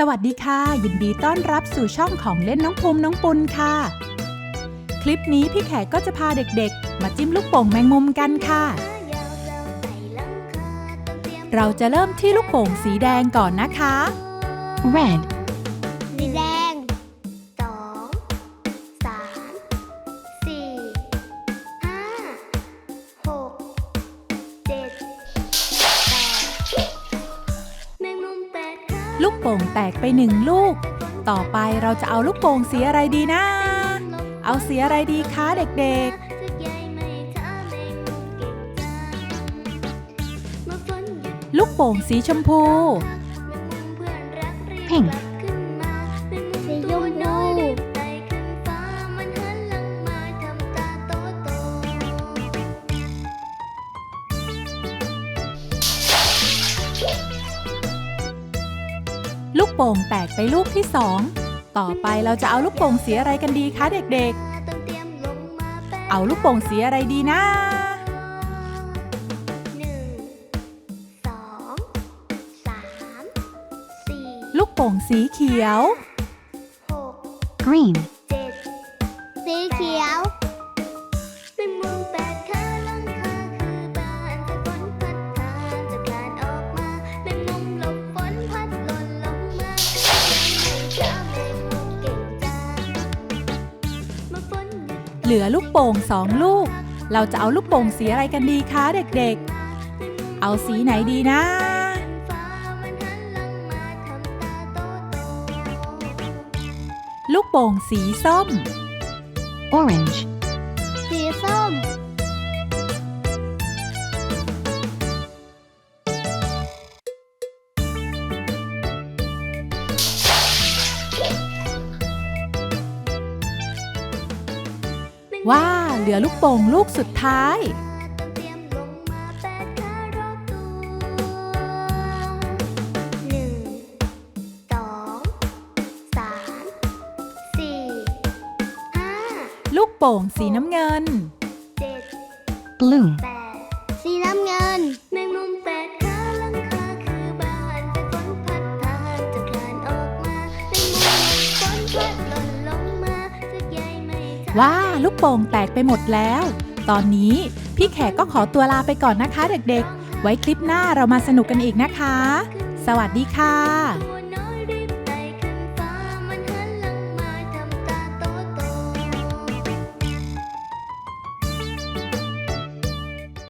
สวัสดีค่ะ ยินดีต้อนรับสู่ช่องของเล่นน้องภูมิน้องปุณค่ะ คลิปนี้พี่แขกก็จะพาเด็กๆ มาจิ้มลูกโป่งแมงมุมกันค่ะ เราจะเริ่มที่ลูกโป่งสีแดงก่อนนะคะ red, ลูกโป่งแตกไปหนึ่งลูก ต่อไปเราจะเอาลูกโป่งสีอะไรดีนะ เอาสีอะไรดีคะเด็กๆ ลูกโป่งสีชมพู เพ่ง ลูกโป่งแตกไปลูกที่สอง ต่อไปเราจะเอาลูกโป่งสีอะไรกันดีคะเด็กๆ เอาลูกโป่งสีอะไรดีนะหนึ่งสองสามสี่ลูกโป่งสีเขียวหก green, เจ็ดสีเขียว เหลือลูกโป่งสองลูก เราจะเอาลูกโป่งสีอะไรกันดีคะเด็กๆ เอาสีไหนดีนะฟ้ามันหันหลังมาทำตาโตโตลูกโป่งสีส้ม orange, สีส้ม ว้าเหลือลูกโป่งลูกสุดท้ายเตรียมลงมาแปดขารอบตัวหนึ่งสองสามสี่ห้าลูกโป่งสีน้ำเงินเจ็ด blue, แปดสีน้ำเงินแมงมุมแปด ว้าลูกโป่งแตกไปหมดแล้ว ตอนนี้พี่แขกก็ขอตัวลาไปก่อนนะคะเด็กๆ ไว้คลิปหน้าเรามาสนุกกันอีกนะคะ สวัสดีค่ะ